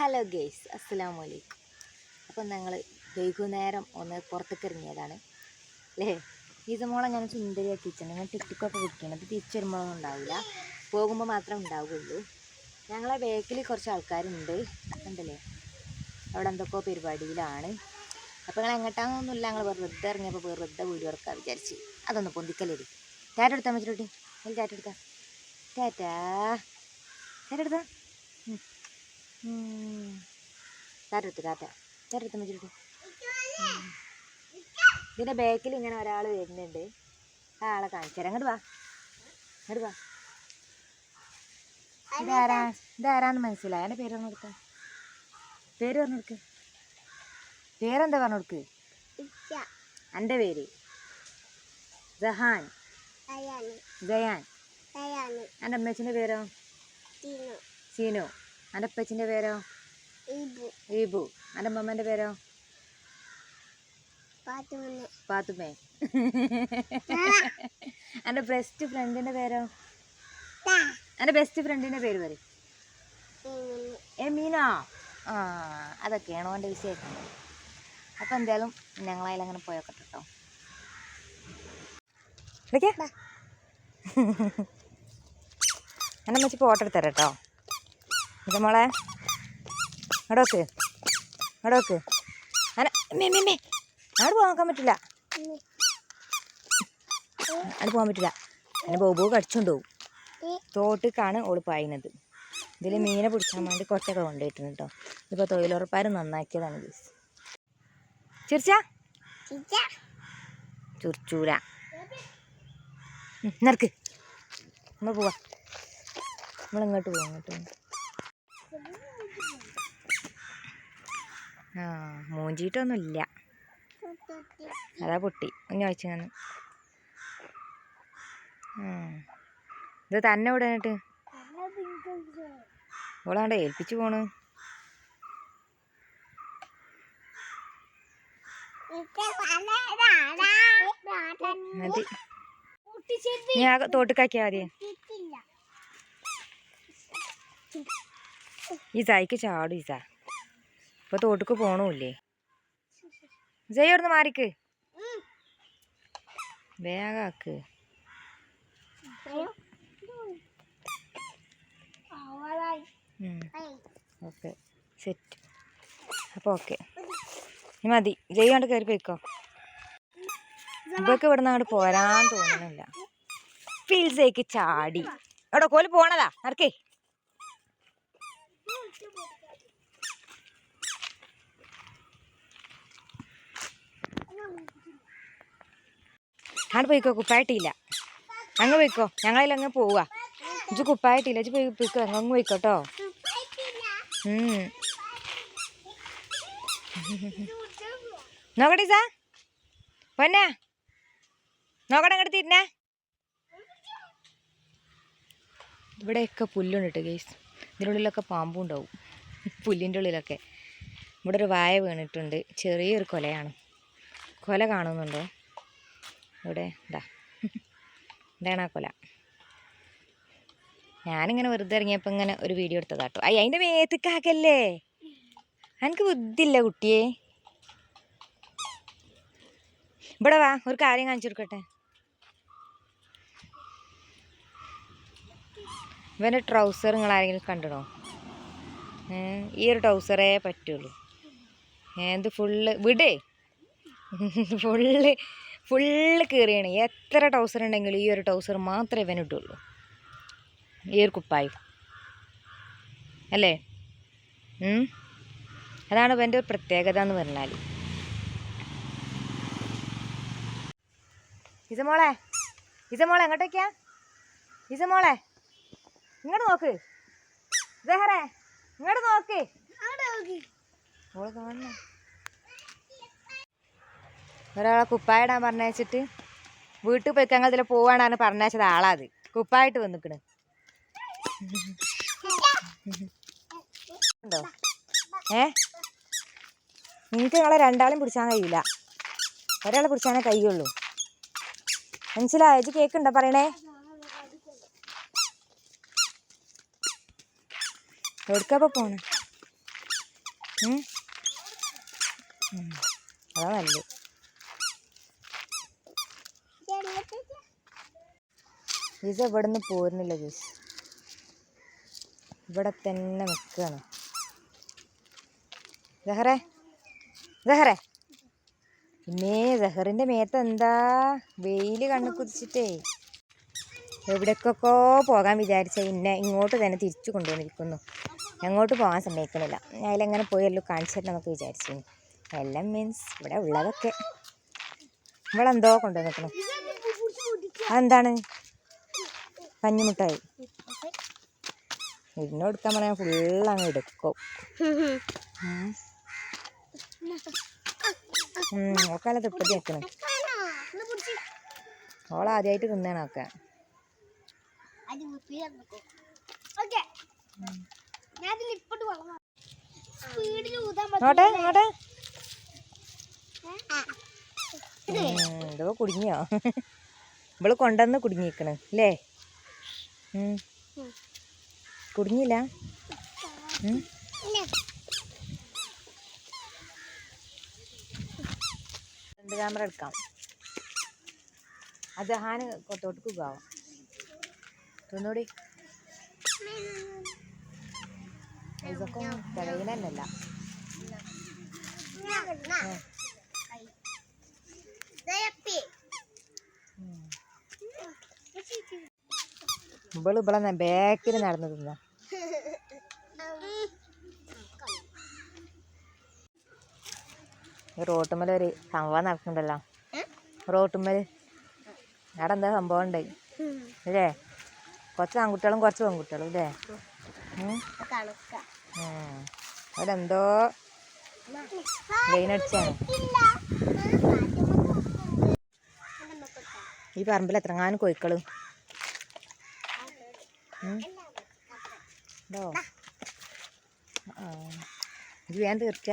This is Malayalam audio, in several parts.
ഹലോ ഗെയ്സ് അസ്സലാമു അലൈക്കും അപ്പം ഞങ്ങൾ വൈകുന്നേരം ഒന്ന് പുറത്തേക്ക് ഇറങ്ങിയതാണ് അല്ലേ ഈസമോളെ ഞാൻ സുന്ദരിയാക്കി ഞങ്ങൾ ഞാൻ ടിക്കറ്റൊക്കെ വിൽക്കുന്നത് തിരിച്ചു വരുമ്പോഴൊന്നും ഉണ്ടാവില്ല. പോകുമ്പോൾ മാത്രമേ ഉണ്ടാവുകയുള്ളൂ. ഞങ്ങളെ ബേക്കിൽ കുറച്ച് ആൾക്കാരുണ്ട്. ഉണ്ടല്ലേ? അവിടെ എന്തൊക്കെയോ പരിപാടിയിലാണ്. അപ്പോൾ ഞങ്ങൾ എങ്ങോട്ടാണെന്നൊന്നുമില്ല ഞങ്ങൾ വെറുതെ ഇറങ്ങിയപ്പോൾ വെറുതെ വീട് എടുക്കാൻ വിചാരിച്ച്. അതൊന്ന് പൊന്തിക്കല്ലേടി. ടാറ്റ എടുത്താൽ മതി അതിൽ ടാറ്റ ടാറ്റാ. ടാറ്റ എടുത്താ? ടാറ്റെടുത്ത് ടാറ്റ ടാറ്റെടുത്ത് വെച്ചിട്ട് ഇതിന്റെ ബാക്കിൽ ഇങ്ങനെ ഒരാൾ വരുന്നുണ്ട്. ആ ആളെ കാണിച്ചു തരാം. അങ്ങോട്ട് വാ. അങ്ങോട്ട് വാ. ഇതാരാ ഇതാരാന്ന് മനസ്സിലായി. എന്റെ പേര് പറഞ്ഞു കൊടുക്ക പേര് പറഞ്ഞു കൊടുക്ക് പേരെന്താ പറഞ്ഞു കൊടുക്ക് എന്റെ പേര്. ജഹാൻ. ജയാൻ. എന്റെ അമ്മച്ചിന്റെ പേരോ? സീനു എന്റെ അപ്പച്ചിന്റെ പേരോ? ഈബു. എന്റെ അമ്മമ്മന്റെ പേരോ? പാത്തുമേ എന്റെ ബെസ്റ്റ് ഫ്രണ്ടിന്റെ പേരോ? എന്റെ ബെസ്റ്റ് ഫ്രണ്ടിന്റെ പേര് പറയും. ഏ മീനോ? ആ അതൊക്കെയാണ് എന്റെ വിശേഷം അപ്പം എന്തായാലും ഞങ്ങളതിൽ അങ്ങനെ പോയോക്കട്ടെ കേട്ടോ വിളിക്കേ എന്റെ അമ്മച്ചി ഫോട്ടോ എടുത്തരാം കേട്ടോ ഇത് മോളെ. അടോക്ക് അടോക്ക് അങ്ങനെ അവിടെ പോകാൻ പറ്റില്ല. അവിടെ പോകാൻ പറ്റില്ല. അതിന് ബോബു കടിച്ചുകൊണ്ട് പോകും തോട്ടിക്കാണ് ഓൾ പായുന്നത്. ഇതിൽ മീനെ പിടിക്കാൻ വേണ്ടി കൊട്ടൊക്കെ കൊണ്ടുപോയിട്ടുണ്ട് കേട്ടോ ഇപ്പോൾ തൊഴിലുറപ്പാർ നന്നാക്കിയതാണ് ഇത് ചിരിച്ച ചുരിച്ചൂല നിനക്ക് നമ്മൾ പോവാ. നമ്മളിങ്ങോട്ട് പോവാം ഇങ്ങോട്ട് പോവാം. ആ മൂഞ്ചിയിട്ടൊന്നുമില്ല. അതാ പൊട്ടി. ഒന്ന് ചോദിച്ചു ഞാൻ ഇത് തന്നെ ഇവിടെ എന്നിട്ട്. ഓളാണ്ട് ഏൽപ്പിച്ചു പോണ്. തോട്ടിക്കാക്കിയാ മതി. ഈ സായിക്ക് ചാടും ഈ സാ. ഇപ്പൊ തോട്ടുക്ക് പോണൂല്ലേ? ജയ് മാറിക്ക്. വേഗാക്ക്. ഓക്കെ. സെറ്റ്. അപ്പോൾ ഓക്കെ. മതി. ജയ് കൊണ്ട് കയറി പോയിക്കോ. ഇവിടെ നിന്ന് അങ്ങോട്ട് പോരാൻ തോന്നുന്നില്ല ഫീൽസേക്ക് ചാടി. എവിടെ കോൽ പോണതാ. നടക്കേ. അങ്ങോട്ട് പോയിക്കോ കുപ്പായിട്ടില്ല. അങ്ങ് പോയിക്കോ ഞങ്ങളതിൽ അങ്ങ് പോവുക ഇജ് കുപ്പായിട്ടില്ല ഇജ് പോയി പോയിക്കോ അങ്ങ് പോയിക്കോ കേട്ടോ നോക്കട്ടെ സാ. പൊന്നാ. നോക്കട്ടെ അങ്ങോട്ട് തിരിഞ്ഞേ ഇവിടെയൊക്കെ പുല്ലുണ്ട് കേട്ടോ ഗേസ് ഇതിനുള്ളിലൊക്കെ പാമ്പും ഉണ്ടാവും. പുല്ലിന്റെ ഉള്ളിലൊക്കെ. ഇവിടെ ഒരു വായ വീണിട്ടുണ്ട്. ചെറിയൊരു കൊലയാണ്. കൊല കാണുന്നുണ്ടോ? ഇവിടെ ഇതാ ഇതാണ് ആ കൊല. ഞാനിങ്ങനെ വെറുതെ ഇറങ്ങിയപ്പോൾ ഇങ്ങനെ ഒരു വീഡിയോ എടുത്തതാട്ടോ അയ്യ അതിന്റെ മേത്തക്കാക്കല്ലേ എനിക്ക് ബുദ്ധിയില്ല കുട്ടിയെ. ഇവിടെ വാ ഒരു കാര്യം കാണിച്ചു കൊടുക്കട്ടെ. ഇവന്റെ ട്രൗസർ നിങ്ങൾ ആരെങ്കിലും കണ്ടിടോ ഈ ഒരു ട്രൗസറേ പറ്റുള്ളൂ. എന്ത് ഫുള്ള് വിടേ. ഫുള്ള് ഫുള്ള് കീറിയാണ്. എത്ര ടൗസർ ഉണ്ടെങ്കിലും ഈ ഒരു ടൗസർ മാത്രമേ ഇവൻ ഇട്ടുള്ളൂ ഈ ഒരു കുപ്പായും. അല്ലേ? അതാണ് ഇവന്റെ ഒരു പ്രത്യേകത എന്ന് പറഞ്ഞാൽ ഇസമോളെ ഇസമോളെ എങ്ങോട്ടേക്കാ? ഇസമോളെ ഇങ്ങോട്ട് നോക്ക്. ഇങ്ങോട്ട് നോക്ക്. ഓൾ കാണണേ? ഒരാളെ കുപ്പായിടാൻ പറഞ്ഞയച്ചിട്ട് വീട്ടിൽ പോയി ഞങ്ങൾ ഇതിൽ പോവാണെന്ന് പറഞ്ഞയച്ചത് ആളാത്. കുപ്പായിട്ട് വന്നിക്കണ്. ഉണ്ടോ? ഏ? നിങ്ങൾക്ക് നിങ്ങളെ രണ്ടാളും പിടിച്ചാൻ കഴിയില്ല. ഒരാളെ പിടിച്ചാനേ കഴിയുള്ളൂ. മനസ്സിലായോ? ഇത് കേക്കുണ്ടോ പറയണേ? എവിടേക്കപ്പോ പോണേ. അതാ നല്ലത്. ഇത് ഇവിടെ നിന്ന് പോരുന്നില്ല ജൂസ് ഇവിടെ തന്നെ നിൽക്കുകയാണ് ജഹറെ ജഹറെ പിന്നെ ജഹറിന്റെ മേത്ത് എന്താ? വെയിൽ കണ്ണു കുതിച്ചിട്ടേ. എവിടേക്കൊക്കെ പോകാൻ വിചാരിച്ച ഇന്നെ ഇങ്ങോട്ട് തന്നെ തിരിച്ചു കൊണ്ടുവന്നിരിക്കുന്നു. എങ്ങോട്ട് പോകാൻ സമ്മതിക്കണില്ല. അതിലെങ്ങനെ പോയല്ലോ കാണിച്ചിട്ട് നമുക്ക് വിചാരിച്ചു എല്ലാം മീൻസ് ഇവിടെ ഉള്ളതൊക്കെ. ഇവിടെ എന്തോ കൊണ്ടുവന്നിക്കണം അതെന്താണ്? പഞ്ഞിമുട്ടായി ഇരുന്ന് കൊടുക്കാൻ പറഞ്ഞാൽ ഫുള്ള് അങ്ങ് എടുക്കും ഓക്കാല തൃപ്പതി വെക്കണം. ഓൾ ആദ്യമായിട്ട് തിന്നണം ഒക്കെ. നോട്ടെ കുടുങ്ങിയോ? ഇവൾ കൊണ്ടുവന്ന് കുടുങ്ങിക്കണ് അല്ലേ. കുടുങ്ങിയില്ല? ഉം. രണ്ട് ക്യാമറ എടുക്കാം. അത് ഹാന് തൊട്ട് കുകാവാം? തിന്നൂടി. ഇതൊക്കെ തിളയില ഇവൾ ഇവിടെ ബാക്കിൽ നടന്നു തിന്ന റോട്ടുമ്മൽ ഒരു സംഭവം നടക്കുന്നുണ്ടല്ലോ. റോട്ടുമ്മൽ അവിടെ എന്താ സംഭവം ഉണ്ട്? അല്ലേ കുറച്ച് ആൺകുട്ടികളും കുറച്ച് പെൺകുട്ടികളും അല്ലേ അവരെന്തോ അടിച്ചാണ്. ഈ പറമ്പിൽ എത്രങ്ങാനും കോഴിക്കൾ ആ. ഇത് വേഗം തീർച്ച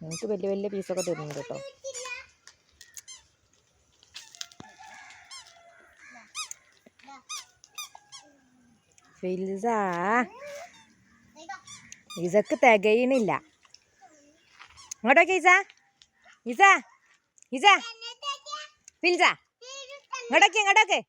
എനിക്ക് വലിയ വലിയ പീസൊക്കെ തരുന്നുണ്ട് കേട്ടോ. ഫിൽസ. ഇസക്ക് തികയണില്ല. അങ്ങോട്ടൊക്കെ ഇസ ഇസ ഇസ ഫിൽസ ഇങ്ങോട്ടൊക്കെ ഇങ്ങോട്ടൊക്കെ.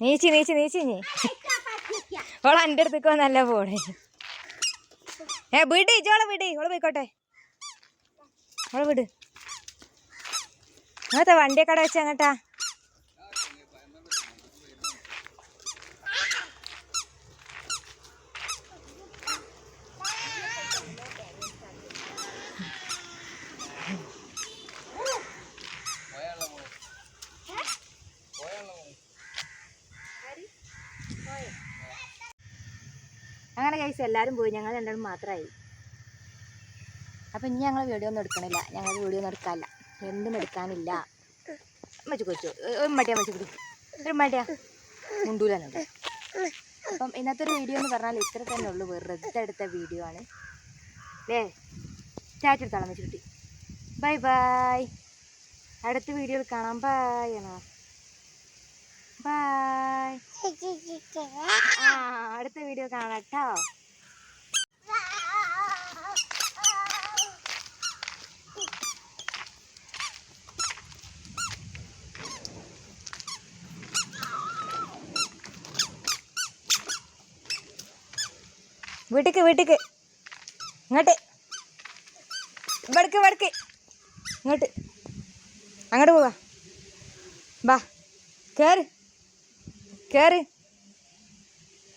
നീച്ചി നീച്ചി നീച്ചി. നീ ഓളെ എന്റെ അടുത്തേക്ക് വന്നല്ല പോണേ. ഏ വിട് ഇജോളെ വിട്. ഓളെ പോയിക്കോട്ടെ. ഓളെ വിട്. അങ്ങനത്തെ വണ്ടിയൊക്കെ അവിടെ വെച്ച കഴിച്ച് എല്ലാവരും പോയി ഞങ്ങൾ രണ്ടാളും മാത്രമായി അപ്പം ഇനി ഞങ്ങൾ വീഡിയോ ഒന്നും എടുക്കണില്ല. ഞങ്ങൾ വീഡിയോ ഒന്നും എടുക്കാനില്ല എന്തും എടുക്കാനില്ല. മച്ചു കൊച്ചു ഒരു മടിയാ മച്ചു കുടി ഒരു മടിയാ. മുണ്ടൂലെന്നുണ്ട്. അപ്പം ഇന്നത്തെ ഒരു വീഡിയോ എന്ന് പറഞ്ഞാൽ ഇത്ര തന്നെ ഉള്ളൂ. വെറുതെ എടുത്ത വീഡിയോ ആണ്. അല്ലേ ചാറ്റ് എടുത്താളാം വെച്ച് കുട്ടി. Bye bye. അടുത്ത വീഡിയോയിൽ കാണാം. ബൈ എന്നാ. ബൈ. ആ അടുത്ത വീഡിയോ കാണാം കേട്ടോ. വീട്ടിക്ക് വീട്ടിക്ക്. ഇങ്ങോട്ട്. ഇവിടക്ക് ഇവിടക്ക്. ഇങ്ങോട്ട്. അങ്ങോട്ട് പോവാ. ബാ.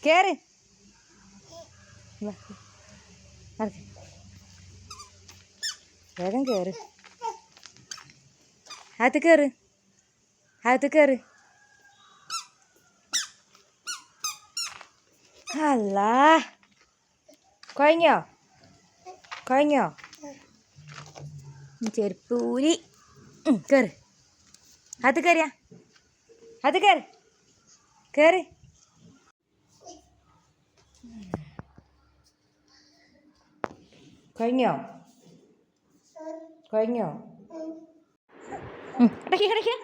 കേറ്. വാ. നടക്ക്. വേഗം കേറ്. അകത്ത് കേറ്. അകത്ത് കേറ്. അല്ലാ കഴിഞ്ഞോ? കഴിഞ്ഞോ? ചെരുപ്പ് ഊരി ഉം, കേറ്. അത് കയറിയാ അത് കയറി കയറി കഴിഞ്ഞോ? കഴിഞ്ഞോ? ഇടയ്ക്ക് ഇടയ്ക്ക്.